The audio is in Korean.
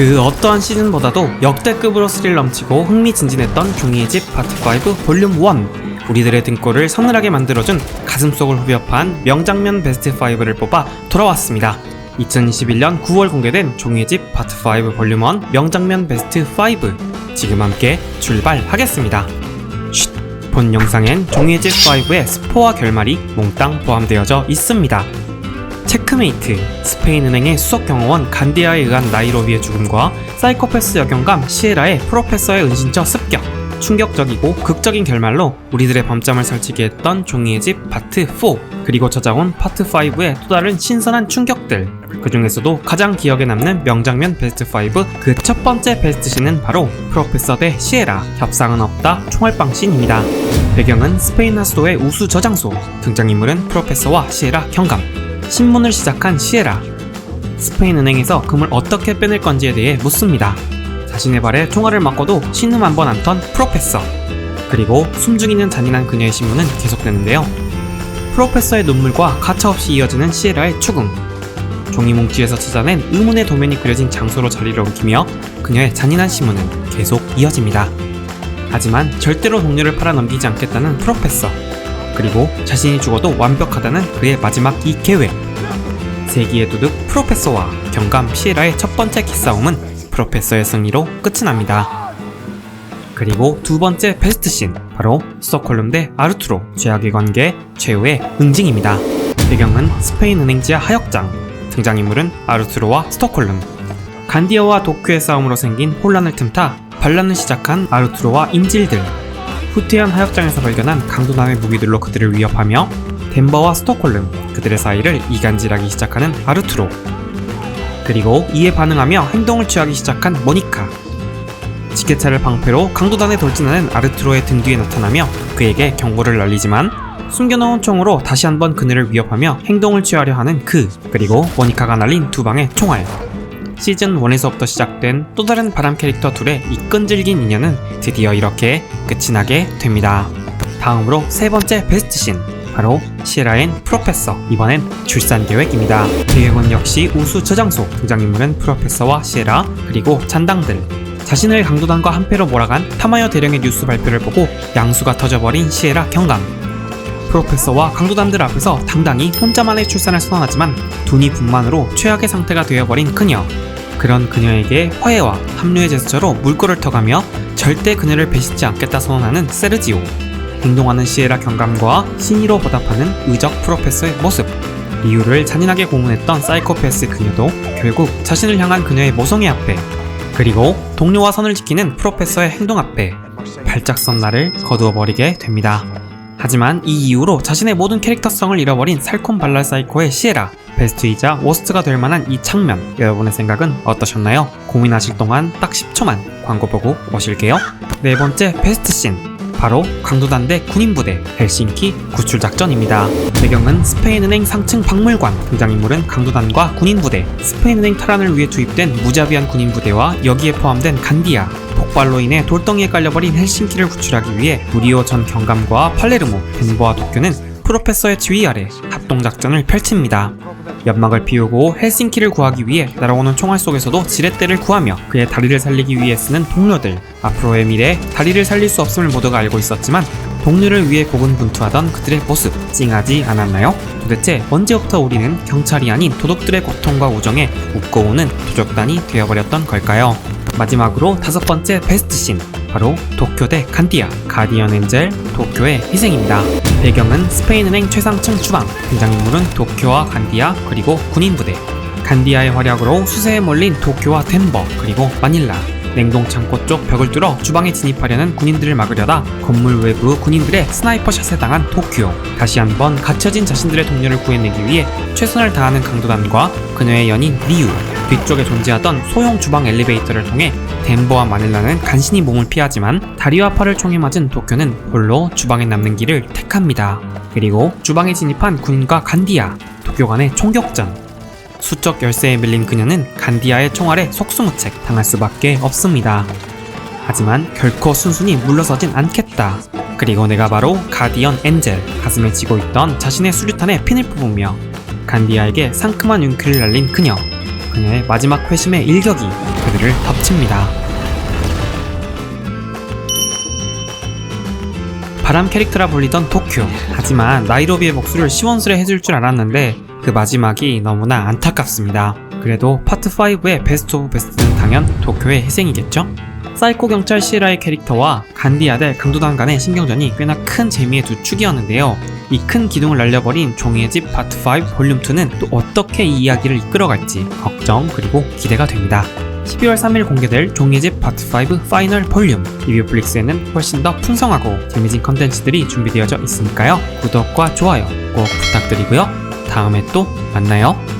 그 어떠한 시즌보다도 역대급으로 스릴 넘치고 흥미진진했던 종이의 집 파트 5 볼륨 1 우리들의 등골을 서늘하게 만들어준 가슴속을 후벼 판 명장면 베스트 5를 뽑아 돌아왔습니다. 2021년 9월 공개된 종이의 집 파트 5 볼륨 1 명장면 베스트 5 지금 함께 출발하겠습니다. 쉿, 본 영상엔 종이의 집 5의 스포와 결말이 몽땅 포함되어져 있습니다 체크메이트, 스페인은행의 수석 경호원 간디아에 의한 나이로비의 죽음과 사이코패스 역영감 시에라의 프로페서의 은신처 습격. 충격적이고 극적인 결말로 우리들의 밤잠을 설치게 했던 종이의 집 파트 4 그리고 찾아온 파트 5의 또 다른 신선한 충격들. 그 중에서도 가장 기억에 남는 명장면 베스트 5 그 첫 번째 베스트 씬은 바로 프로페서 대 시에라. 협상은 없다 총알빵 씬입니다. 배경은 스페인 하수도의 우수 저장소. 등장인물은 프로페서와 시에라 경감 신문을 시작한 시에라. 스페인 은행에서 금을 어떻게 빼낼 건지에 대해 묻습니다. 자신의 발에 총알을 맞고도 신음 한 번 안 턴 프로페서. 그리고 숨죽이는 잔인한 그녀의 신문은 계속되는데요. 프로페서의 눈물과 가차없이 이어지는 시에라의 추궁. 종이 뭉치에서 찾아낸 의문의 도면이 그려진 장소로 자리를 옮기며 그녀의 잔인한 신문은 계속 이어집니다. 하지만 절대로 동료를 팔아넘기지 않겠다는 프로페서. 그리고 자신이 죽어도 완벽하다는 그의 마지막 이 계획. 세기의 도둑 프로페서와 경감 시에라의 첫 번째 기싸움은 프로페서의 승리로 끝이 납니다. 그리고 두 번째 베스트 씬, 바로 스톡홀름 대 아르투로 죄악의 관계 최후의 응징입니다. 배경은 스페인 은행 지하 하역장, 등장인물은 아르투로와 스톡홀름. 간디어와 도쿄의 싸움으로 생긴 혼란을 틈타 반란을 시작한 아르투로와 인질들, 후퇴한 하역장에서 발견한 강도남의 무기들로 그들을 위협하며 덴버와 스톡홀름 그들의 사이를 이간질하기 시작하는 아르투로. 그리고 이에 반응하며 행동을 취하기 시작한 모니카. 지게차를 방패로 강도단에 돌진하는 아르투로의 등 뒤에 나타나며 그에게 경고를 날리지만 숨겨놓은 총으로 다시 한번 그녀를 위협하며 행동을 취하려 하는 그 그리고 모니카가 날린 두 방의 총알. 시즌 1에서부터 시작된 또 다른 바람 캐릭터 둘의 이 끈질긴 인연은 드디어 이렇게 끝이 나게 됩니다. 다음으로 세 번째 베스트 씬 바로 시에라엔 프로페서. 이번엔 출산 계획입니다. 배경은 역시 우수 저장소. 등장인물은 프로페서와 시에라 그리고 잔당들. 자신을 강도단과 한패로 몰아간 타마여 대령의 뉴스 발표를 보고 양수가 터져버린 시에라 경감. 프로페서와 강도단들 앞에서 당당히 혼자만의 출산을 선언하지만 돈이 분만으로 최악의 상태가 되어버린 그녀. 그런 그녀에게 화해와 합류의 제스처로 물꼬를 터가며 절대 그녀를 배신지 않겠다 선언하는 세르지오 행동하는 시에라 경감과 신의로 보답하는 의적 프로페서의 모습 리우를 잔인하게 고문했던 사이코패스 그녀도 결국 자신을 향한 그녀의 모성애 앞에 그리고 동료와 선을 지키는 프로페서의 행동 앞에 발작 선 날을 거두어 버리게 됩니다. 하지만 이 이후로 자신의 모든 캐릭터성을 잃어버린 살콤 발랄 사이코의 시에라 베스트이자 워스트가 될 만한 이 장면 여러분의 생각은 어떠셨나요? 고민하실 동안 딱 10초만 광고 보고 오실게요 네 번째 베스트 씬 바로 강도단대 군인부대 헬싱키 구출작전입니다. 배경은 스페인은행 상층 박물관 등장인물은 강도단과 군인부대 스페인은행 탈환을 위해 투입된 무자비한 군인부대와 여기에 포함된 간디아 폭발로 인해 돌덩이에 깔려버린 헬싱키를 구출하기 위해 무리오 전 경감과 팔레르모, 덴버와 도쿄는 프로페서의 지휘 아래 합동작전을 펼칩니다. 연막을 피우고 헬싱키를 구하기 위해 날아오는 총알 속에서도 지렛대를 구하며 그의 다리를 살리기 위해 쓰는 동료들 앞으로의 미래 다리를 살릴 수 없음을 모두가 알고 있었지만 동료를 위해 고군분투하던 그들의 모습 찡하지 않았나요? 도대체 언제부터 우리는 경찰이 아닌 도둑들의 고통과 우정에 웃고 우는 도적단이 되어버렸던 걸까요? 마지막으로 다섯 번째 베스트 씬 바로 도쿄 대 간디아 가디언 엔젤 도쿄의 희생입니다. 배경은 스페인은행 최상층 주방 등장인물은 도쿄와 간디아 그리고 군인부대. 간디아의 활약으로 수세에 몰린 도쿄와 덴버 그리고 마닐라. 냉동 창고 쪽 벽을 뚫어 주방에 진입하려는 군인들을 막으려다 건물 외부 군인들의 스나이퍼 샷에 당한 도쿄. 다시 한번 갇혀진 자신들의 동료를 구해내기 위해 최선을 다하는 강도단과 그녀의 연인 리우 뒤쪽에 존재하던 소형 주방 엘리베이터를 통해 덴버와 마닐라는 간신히 몸을 피하지만 다리와 팔을 총에 맞은 도쿄는 홀로 주방에 남는 길을 택합니다. 그리고 주방에 진입한 군인과 간디아, 도쿄 간의 총격전. 수적 열쇠에 밀린 그녀는 간디아의 총알에 속수무책 당할 수밖에 없습니다. 하지만 결코 순순히 물러서진 않겠다. 그리고 내가 바로 가디언 엔젤 가슴에 쥐고 있던 자신의 수류탄에 핀을 뽑으며 간디아에게 상큼한 윤기를 날린 그녀. 그녀의 마지막 회심의 일격이 그들을 덮칩니다. 바람 캐릭터라 불리던 도쿄. 하지만 나이로비의 목소리를 시원스레 해줄 줄 알았는데 그 마지막이 너무나 안타깝습니다. 그래도 파트 5의 베스트 오브 베스트는 당연 도쿄의 희생이겠죠? 사이코 경찰 시라의 캐릭터와 간디 아델 강도단 간의 신경전이 꽤나 큰 재미의 두 축이었는데요. 이 큰 기둥을 날려버린 종이의 집 파트 5 볼륨 2는 또 어떻게 이 이야기를 이끌어갈지 걱정 그리고 기대가 됩니다. 12월 3일 공개될 종이의 집 파트 5 파이널 볼륨 리뷰플릭스에는 훨씬 더 풍성하고 재미진 컨텐츠들이 준비되어져 있으니까요. 구독과 좋아요 꼭 부탁드리고요. 다음에 또 만나요.